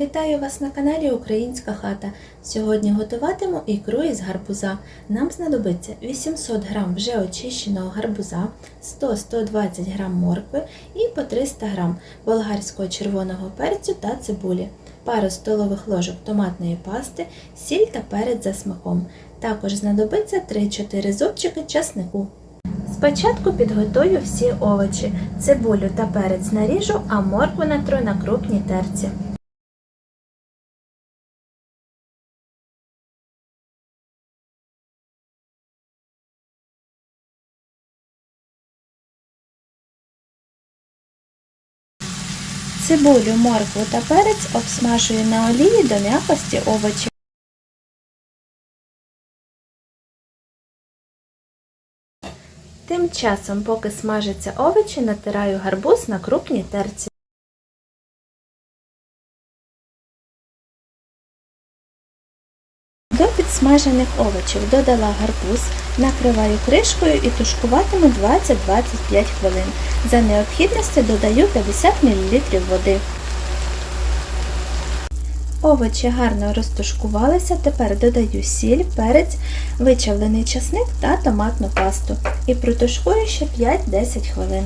Вітаю вас на каналі Українська хата. Сьогодні готуватиму ікру із гарбуза. Нам знадобиться 800 г вже очищеного гарбуза, 100-120 г моркви і по 300 г болгарського червоного перцю та цибулі, пару столових ложок томатної пасти, сіль та перець за смаком. Також знадобиться 3-4 зубчики часнику. Спочатку підготую всі овочі. Цибулю та перець наріжу, а моркву натру на крупній терці. Цибулю, моркву та перець обсмажую на олії до м'якості овочів. Тим часом, поки смажаться овочі, натираю гарбуз на крупній терці. До підсмажених овочів додала гарбуз, накриваю кришкою і тушкуватиму 20-25 хвилин. За необхідності додаю 50 мл води. Овочі гарно розтушкувалися, тепер додаю сіль, перець, вичавлений часник та томатну пасту і протушкую ще 5-10 хвилин.